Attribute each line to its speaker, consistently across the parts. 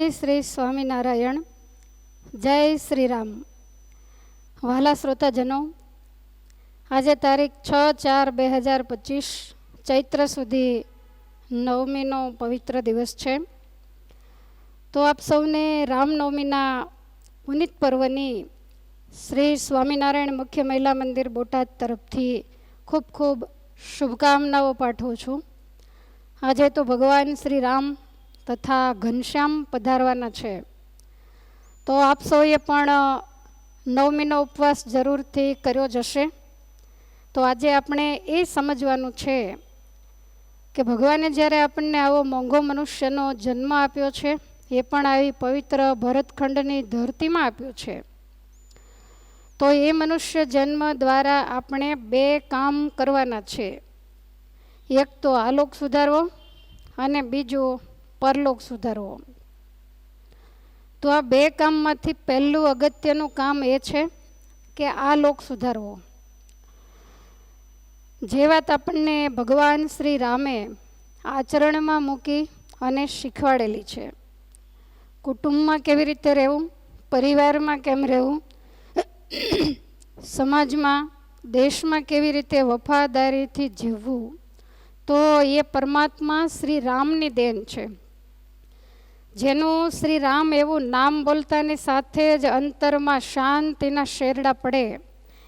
Speaker 1: શ્રી સ્વામિનારાયણ, જય શ્રી રામ વહાલા શ્રોતાજનો, આજે તારીખ છ ચાર બે હજાર પચીસ, ચૈત્ર સુધી નવમીનો પવિત્ર દિવસ છે. તો આપ સૌને રામનવમીના પુનિત પર્વની શ્રી સ્વામિનારાયણ મુખ્ય મહિલા મંદિર બોટાદ તરફથી ખૂબ ખૂબ શુભકામનાઓ પાઠવું છું. આજે તો ભગવાન શ્રી રામ તથા ઘનશ્યામ પધારવાના છે. તો આપ સૌએ પણ નવમીનો ઉપવાસ જરૂરથી કર્યો જશે તો આજે આપણે એ સમજવાનું છે કે ભગવાને જ્યારે આપણને આવો મોંઘો મનુષ્યનો જન્મ આપ્યો છે, એ પણ આવી પવિત્ર ભરતખંડની ધરતીમાં આપ્યો છે. તો એ મનુષ્ય જન્મ દ્વારા આપણે બે કામ કરવાના છે. એક તો આલોક સુધારવો અને બીજું પરલોક સુધારવો. તો આ બે કામમાંથી પહેલું અગત્યનું કામ એ છે કે આ લોક સુધારવો. જે વાત આપણને ભગવાન શ્રી રામે આચરણમાં મૂકી અને શીખવાડેલી છે. કુટુંબમાં કેવી રીતે રહેવું, પરિવારમાં કેમ રહેવું, સમાજમાં, દેશમાં કેવી રીતે વફાદારીથી જીવવું, તો એ પરમાત્મા શ્રી રામની દેન છે. જેનું શ્રી રામ એવું નામ બોલતાની સાથે જ અંતરમાં શાંતિના શેરડા પડે.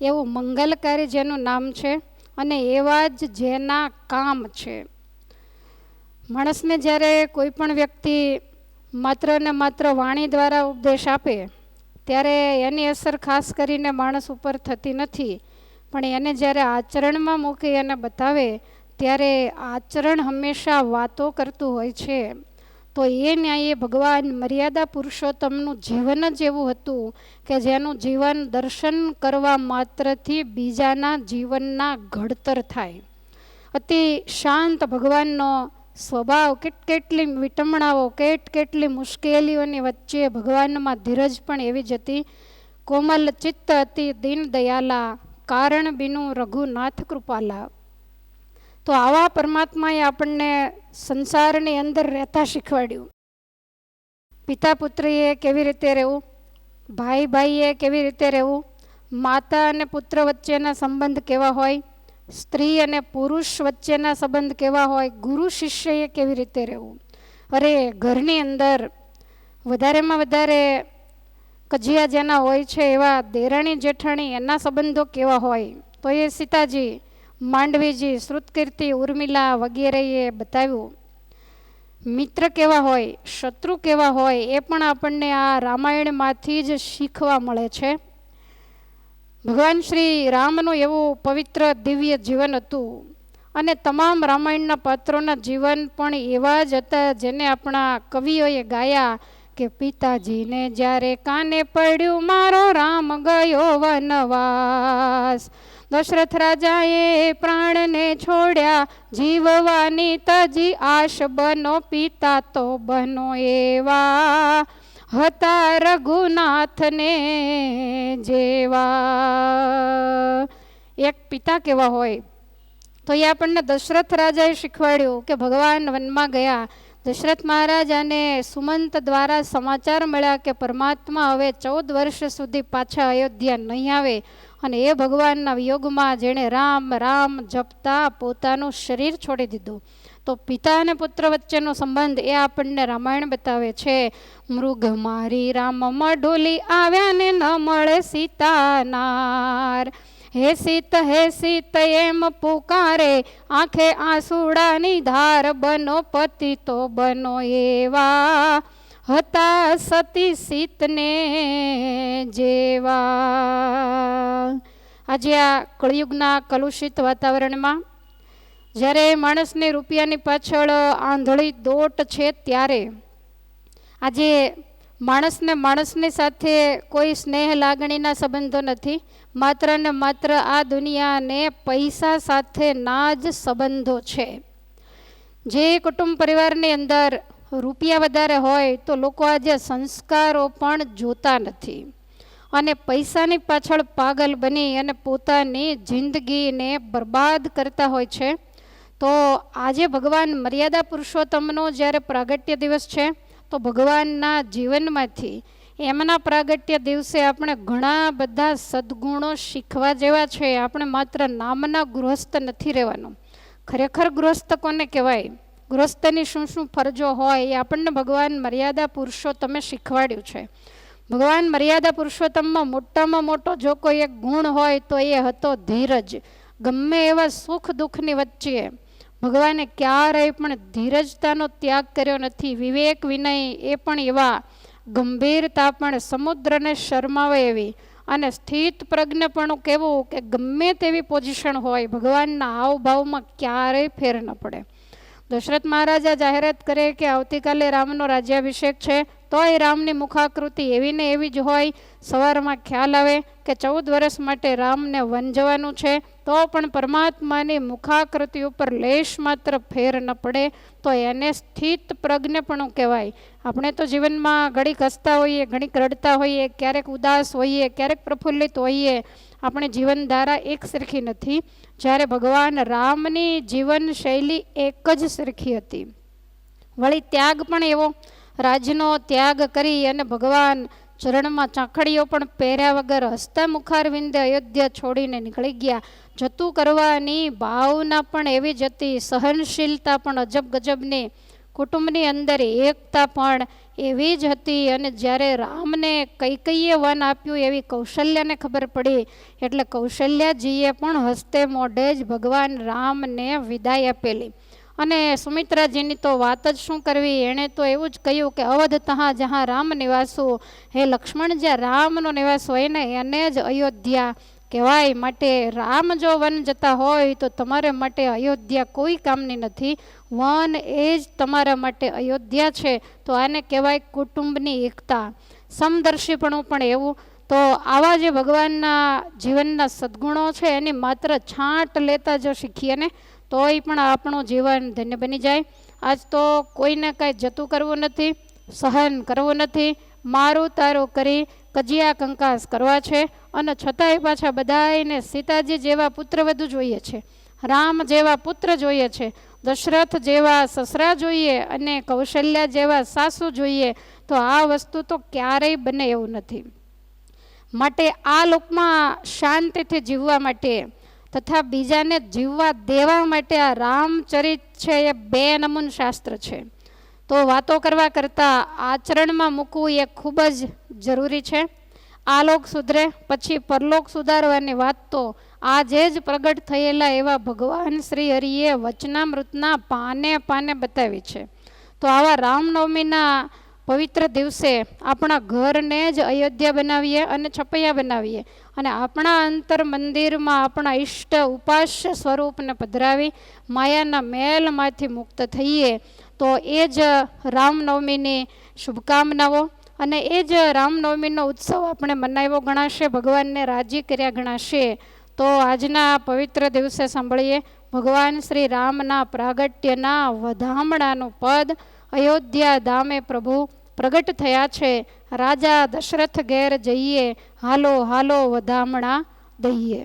Speaker 1: એવું મંગલકારી જેનું નામ છે અને એવા જ જેના કામ છે. માણસને જ્યારે કોઈ પણ વ્યક્તિ માત્ર ને માત્ર વાણી દ્વારા ઉપદેશ આપે, ત્યારે એની અસર ખાસ કરીને માણસ ઉપર થતી નથી. પણ એને જ્યારે આચરણમાં મૂકી અને બતાવે, ત્યારે આચરણ હંમેશા વાતો કરતું હોય છે. તો એ ન્યાયે ભગવાન મર્યાદા પુરુષોત્તમનું જીવન જ એવું હતું કે જેનું જીવન દર્શન કરવા માત્રથી બીજાના જીવનના ઘડતર થાય. અતિ શાંત ભગવાનનો સ્વભાવ કેટ કેટલી વિટમણાઓ, કેટ કેટલી મુશ્કેલીઓની વચ્ચે ભગવાનમાં ધીરજ પણ એવી જ હતી. કોમલ ચિત્ત હતી દીન દયાલા, કારણ બીનું રઘુનાથ કૃપાલા. તો આવા પરમાત્માએ આપણને સંસારની અંદર રહેતા શીખવાડ્યું. પિતા પુત્રીએ કેવી રીતે રહેવું? ભાઈ ભાઈએ કેવી રીતે રહેવું? માતા અને પુત્ર વચ્ચેના સંબંધ કેવા હોય? સ્ત્રી અને પુરુષ વચ્ચેના સંબંધ કેવા હોય? ગુરુ શિષ્યએ કેવી રીતે રહેવું? અરે, ઘરની અંદર વધારેમાં વધારે કજિયા જેના હોય છે એવા દેરાણી જેઠાણી એના સંબંધો કેવા હોય? તો એ સીતાજી માંડવીજી, શ્રુતકીર્તિ, ઉર્મિલા વગેરેએ બતાવ્યું. મિત્ર કેવા હોય, શત્રુ કેવા હોય, એ પણ આપણને આ રામાયણમાંથી જ શીખવા મળે છે. ભગવાન શ્રી રામનું એવું પવિત્ર દિવ્ય જીવન હતું. અને તમામ રામાયણના પાત્રોના જીવન પણ એવા જ હતા જેને આપણા કવિઓએ ગાયા કે, પિતાજીને જ્યારે કાને પડ્યું, મારો રામ ગયો વનવાસ. દશરથ રાજાએ પ્રાણને છોડ્યા. જીવવાની તજી આશ બનો, પિતા તો બનો એવા. હતા રઘુનાથને જેવા. એક પિતા કેવા હોય? તો એ આપણને દશરથ રાજાએ શીખવાડ્યું કે ભગવાન વનમાં ગયા. દશરથ મહારાજ અને સુમંત દ્વારા સમાચાર મળ્યા કે પરમાત્મા હવે ચૌદ વર્ષ સુધી પાછા અયોધ્યા નહીં આવે. અને એ ભગવાનના યોગમાં જેણે રામ રામ જપતા પોતાનું શરીર છોડી દીધું. તો પિતા અને પુત્ર વચ્ચેનો સંબંધ એ આપણને રામાયણ બતાવે છે, મૃગ મારી રામ મઢોલી આવ્યા ને ન મળે સીતાનાર. હે સીત હે સીત, એમ પુકારે, આંખે આંસુડાની ધાર બનો, પતિ તો બનો એવા. હતા સતી સીતને જેવા. આજે આ કળિયુગના કલુષિત વાતાવરણમાં જ્યારે માણસને રૂપિયાની પાછળ આંધળી દોટ છે ત્યારે આજે માણસને માણસની સાથે કોઈ સ્નેહ લાગણીના સંબંધો નથી, માત્ર ને માત્ર આ દુનિયાને પૈસા સાથેના જ સંબંધો છે. જે કુટુંબ પરિવારની અંદર રૂપિયા વધારે હોય તો લોકો આજે સંસ્કારો પણ જોતા નથી. અને પૈસાની પાછળ પાગલ બની અને પોતાની જિંદગીને બરબાદ કરતા હોય છે. તો આજે ભગવાન મર્યાદા પુરુષોત્તમનો જ્યારે પ્રાગટ્ય દિવસ છે, તો ભગવાનના જીવનમાંથી એમના પ્રાગટ્ય દિવસે આપણે ઘણા બધા સદ્ગુણો શીખવા જેવા છે. આપણે માત્ર નામના ગૃહસ્થ નથી રહેવાનું. ખરેખર ગૃહસ્થ કોને કહેવાય? ગૃહસ્થની શું શું ફરજો હોય એ આપણને ભગવાન મર્યાદા પુરુષોત્તમે શીખવાડ્યું છે. ભગવાન મર્યાદા પુરુષોત્તમમાં મોટામાં મોટો જો કોઈ એક ગુણ હોય તો એ હતો ધીરજ. ગમે એવા સુખ દુઃખની વચ્ચે ભગવાને ક્યારેય પણ ધીરજતાનો ત્યાગ કર્યો નથી. વિવેક વિનય એ પણ એવા ગંભીરતા પણ સમુદ્રને શરમાવે એવી અને સ્થિત પ્રજ્ઞપણું કેવું કે ગમે તેવી પોઝિશન હોય ભગવાનના હાવભાવમાં ક્યારેય ફેર ન પડે. દશરથ મહારાજા જાહેરાત કરે કે આવતીકાલે રામનો રાજ્યાભિષેક છે, તોય રામની મુખાકૃતિ એવી ને એવી જ હોય, સવારમાં ખ્યાલ આવે કે ચૌદ વર્ષ માટે રામને વન જવાનું છે, તો પણ પરમાત્માની મુખાકૃતિ ઉપર લેશ માત્ર ફેર ન પડે, તો એને સ્થિત પ્રજ્ઞપણું કહેવાય? આપણે તો જીવનમાં ઘડીક હસતા હોઈએ, ઘડીક રડતા હોઈએ, ક્યારેક ઉદાસ હોઈએ, ક્યારેક પ્રફુલ્લિત હોઈએ, આપણી જીવનધારા એક સરખી નથી. જ્યારે ભગવાન રામની જીવન શૈલી એક જ સરખી હતી. વળી ત્યાગ પણ એવો, રાજનો ત્યાગ કરી અને ભગવાન ચરણમાં ચાંખડીઓ પણ પહેર્યા વગર હસતા મુખારવિંદે અયોધ્યા છોડીને નીકળી ગયા. જતું કરવાની ભાવના પણ એવી જ હતી, સહનશીલતા પણ અજબ ગજબની કુટુંબની અંદર એકતા પણ એવી જ હતી અને જ્યારે રામને કઈ કઈએ વન આપ્યું એવી કૌશલ્યાને ખબર પડી, એટલે કૌશલ્યાજીએ પણ હસ્તે મોઢે જ ભગવાન રામને વિદાય આપેલી. અને સુમિત્રાજીની તો વાત જ શું કરવી? એણે તો એવું જ કહ્યું કે, અવધ તહા જહાં રામ નિવાસો, હે લક્ષ્મણ જ્યાં રામનો નિવાસ હોય ને, એને જ અયોધ્યા કહેવાય, માટે રામ જો વન જતા હોય તો તમારા માટે અયોધ્યા કોઈ કામની નથી. વન એ જ તમારા માટે અયોધ્યા છે, તો આને કહેવાય કુટુંબની એકતા. સમદર્શીપણું પણ એવું. તો આવા જે ભગવાનના જીવનના સદ્ગુણો છે, એની માત્ર છાંટ લેતા જો શીખીએ ને, તોય પણ આપણું જીવન ધન્ય બની જાય. આજ તો કોઈને કાંઈ જતું કરવું નથી, સહન કરવું નથી. મારું તારું કરી કજિયા કંકાસ કરવા છે અને છતાંય પાછા બધાને સીતાજી જેવા પુત્રવધુ જોઈએ છે. રામ જેવા પુત્ર જોઈએ છે. દશરથ જેવા સસરા જોઈએ અને કૌશલ્યા જેવા સાસુ જોઈએ તો આ વસ્તુ તો ક્યારેય બને એવું નથી. માટે આ લોકમાં શાંતિથી જીવવા માટે તથા બીજાને જીવવા દેવા માટે આ રામચરિત છે એ બે નમૂન શાસ્ત્ર છે. તો વાતો કરવા કરતાં આચરણમાં મૂકવું એ ખૂબ જ જરૂરી છે. આ લોક સુધરે, પછી પરલોક સુધારવાની વાત તો આજે જ પ્રગટ થયેલા એવા ભગવાન શ્રી હરિએ વચનામૃતના પાને પાને બતાવી છે. તો આવા રામનવમીના પવિત્ર દિવસે આપણા ઘરને જ અયોધ્યા બનાવીએ અને છપૈયા બનાવીએ અને આપણા અંતર મંદિરમાં આપણા ઈષ્ટ ઉપાસ્ય સ્વરૂપને પધરાવી, માયાના મેલમાંથી મુક્ત થઈએ તો એ જ રામનવમીની શુભકામનાઓ અને એ જ રામનવમીનો ઉત્સવ આપણે મનાવ્યો ગણાશે, ભગવાનને રાજી કર્યા ગણાશે. તો આજના પવિત્ર દિવસે સાંભળીએ, ભગવાન શ્રી રામના પ્રાગટ્યના વધામણાનું પદ અયોધ્યા ધામે પ્રભુ પ્રગટ થયા છે. રાજા દશરથ ઘેર જઈએ, હાલો હાલો વધામણા દઈએ.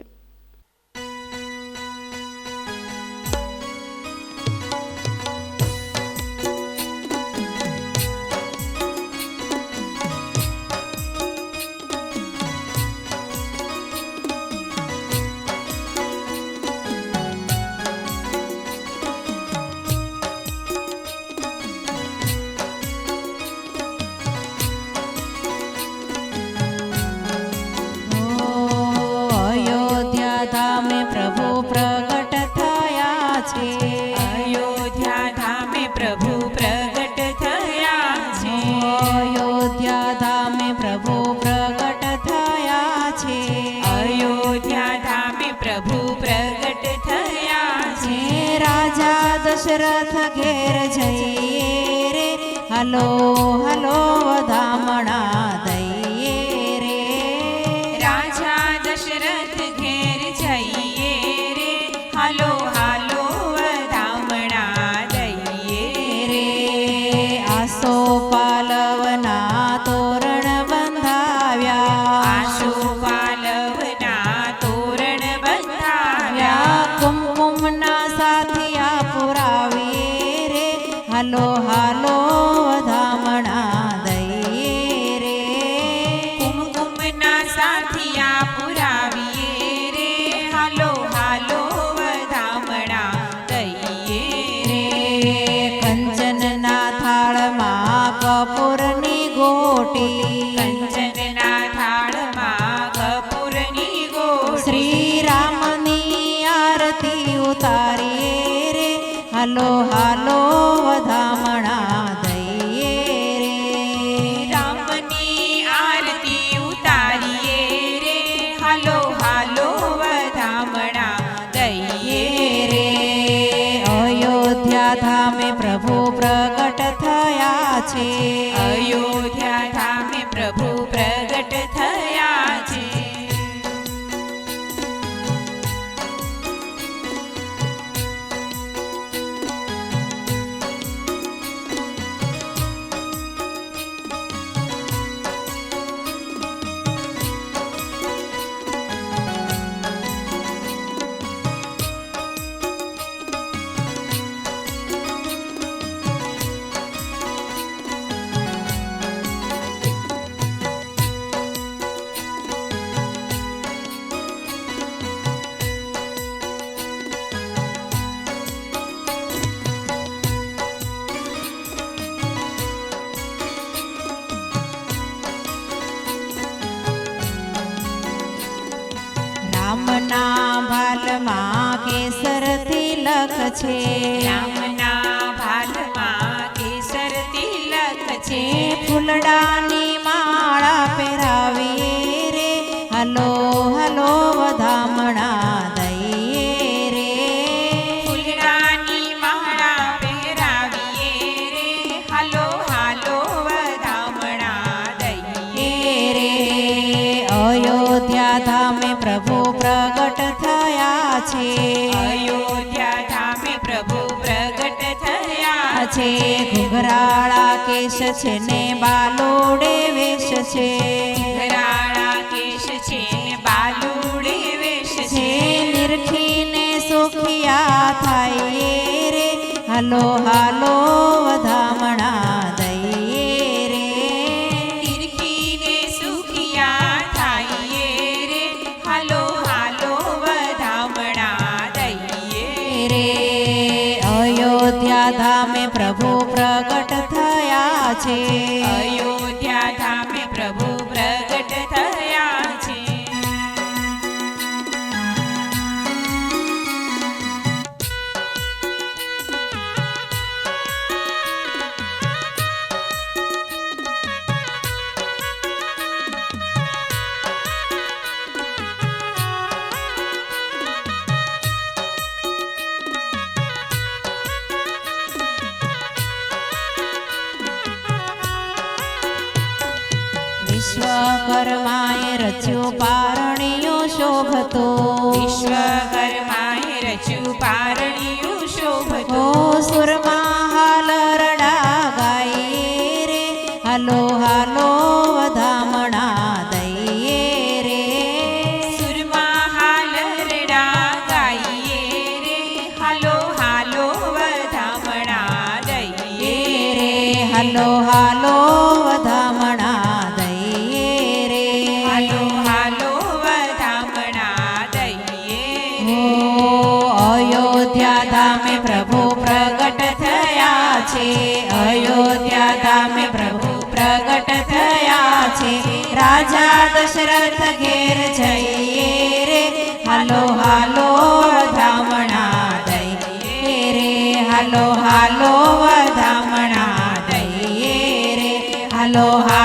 Speaker 2: રાજા દશરથ ઘેર જઈએ રે. હલો હલો વધામણા
Speaker 3: હાલો હાલો વધામણા દઈએ
Speaker 2: રે. કુમકુમના સાથિયા પુરાવીએ રે. હાલો હાલો વધામણા દઈએ રે. કંચનના થાળમાં કપૂરની ગોટી. કંચનના થાળમાં
Speaker 3: કપૂરની ગોટી. શ્રી રામની આરતી ઉતારીએ
Speaker 2: રે. હાલો હાલો તિલક છે.
Speaker 3: રામના ભાલમાં કેસર તિલક છે.
Speaker 2: ફૂલડાની માળા પહેરાવીએ રે. હલો હલો વધામણા દઈએ રે.
Speaker 3: ફૂલડાની માળા પહેરાવીએ રે. હાલો હાલો વધામણા દઈએ
Speaker 2: રે. અયોધ્યા ધામે પ્રભુ પ્રગટ થયા છે.
Speaker 3: અયોધ્યા
Speaker 2: છે ઘુઘરાળા કેશ છે ને બાલોડે વેશ છે.
Speaker 3: રાણા કેશ છે ને બાલુડે વેશ
Speaker 2: છે.
Speaker 3: છે
Speaker 2: નિરખીને સુખિયા થાય રે. હાલો હાલો વધામણા થયા પારણીયો શોભતો.
Speaker 3: વિશ્વકર્માએ રચ્યું પારણિયું શોભતો.
Speaker 2: સુરમાં હાલ રડા ગાઈએ રે. હલો હાલો. છે. અયોધ્યા ધામે પ્રભુ પ્રગટ થયા છે. રાજા દશરથ ઘેર જઈએ રે. હાલો હાલો વધામણા દઈએ રે. હાલો હાલો વધામણા દઈએ રે. હાલો હાલો